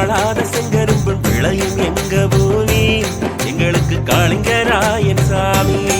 வாழாத செங்கரும்பன் பிழையும் எங்க பூமி எங்களுக்கு காளிங்கராயன் சாமி.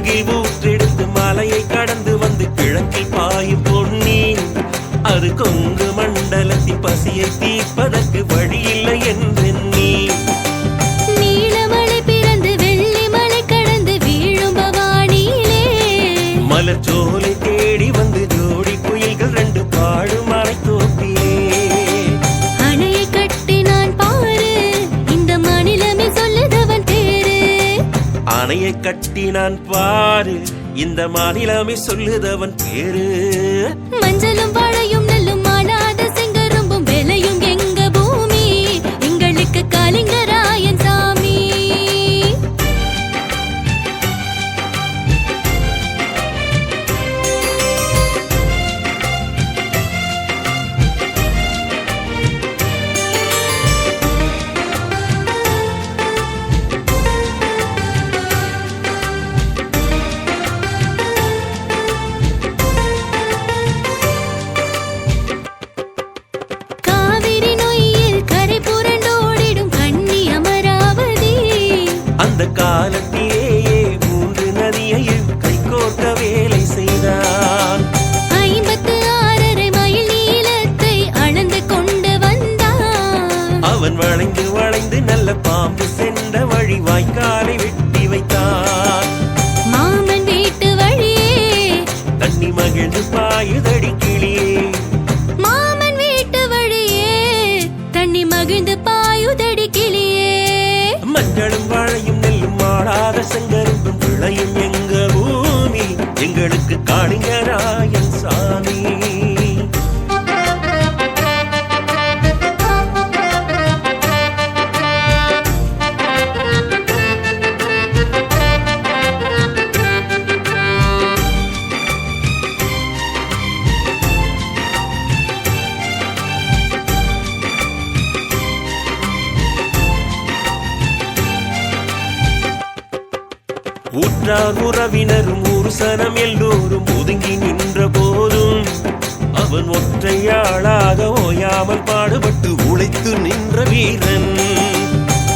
குடகில் ஊற்றெடுத்து மலையை கடந்து வந்து கிழக்கில் பாயும் பொன்னி அது கொங்கு மண்டலத்தின் பசியை தீர்ப்பதற்கு வழியில்லை என்றென்ன அணையை கட்டினான் பாரு. இந்த மாநிலமே சொல்லுதவன் பேரு. மஞ்சளும் வாழையும் நெல்லும் மாடாத விளையும் எங்க பூமி? எங்களுக்கு காளிங்கராயன் உற்றார் உறவினரும் ஒரு சனம் எல்லோரும் ஒதுங்கி நின்ற போதும். அவன் ஒற்றையாளாக ஓயாமல் பாடுபட்டு உழைத்து நின்ற வீரன்.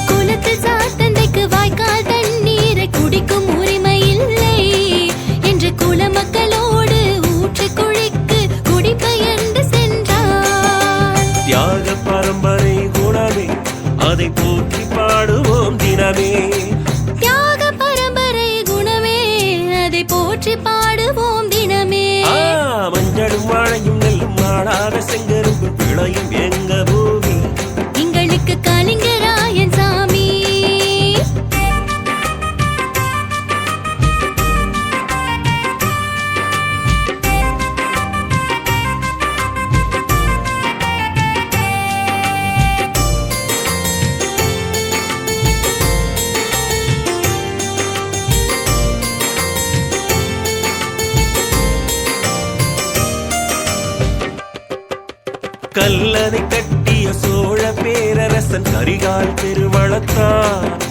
குலத்து சாத்தந்தைக்கு வாய்க்கால் தண்ணீரை குடிக்கும் உரிமை இல்லை. என்று குல மக்களோடு ஊற்று குழிக்கு குடிபெயர்ந்து சென்றார். தியாக பரம்பரை குணமே அதை போற்றி பாடுவோம் தினமே. போற்றி பாடுவோம் தினமே. மஞ்சளும் வாழையும் நெல்லும் மாடாத செங்கரும்பு விளையும் எங்க கல்லறை கட்டிய சோழ பேரரசன் கரிகால் பெருவளத்தான்.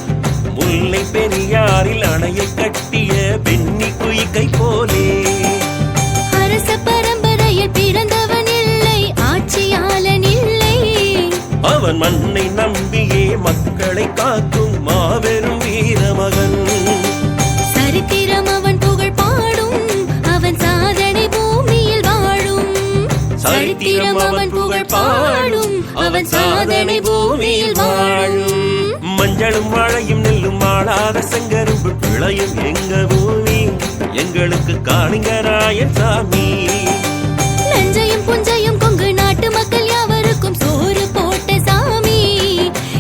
முல்லை பெரியாரில் அணையை கட்டிய பென்னி குயிக்கை போலே. அரச பரம்பரையில் பிறந்தவன் இல்லை ஆட்சியாளன் இல்லை. அவன் மண்ணை நம்பியே மக்களை காக்கும் மாபெரும் அவன் புகழ் பாடும். அவன் சாதனை பூமியில் வாழும். மஞ்சளும் வாழையும் நெல்லும் வாழாத செங்கரும்பு விளையும் எங்க பூமி? எங்களுக்கு காணிங்கராயன் சாமி. நஞ்சையும் புஞ்சையும் கொங்கு நாட்டு மக்கள் யாவருக்கும் சோறு போட்ட சாமி.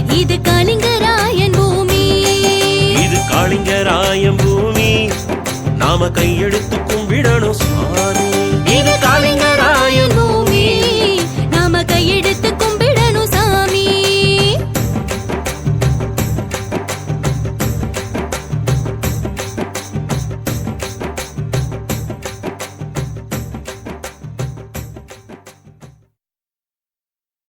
இது கலிங்கராயன் பூமி. இது காளிங்கராயம் பூமி. நாம கையெடுத்து கும்பிடணும்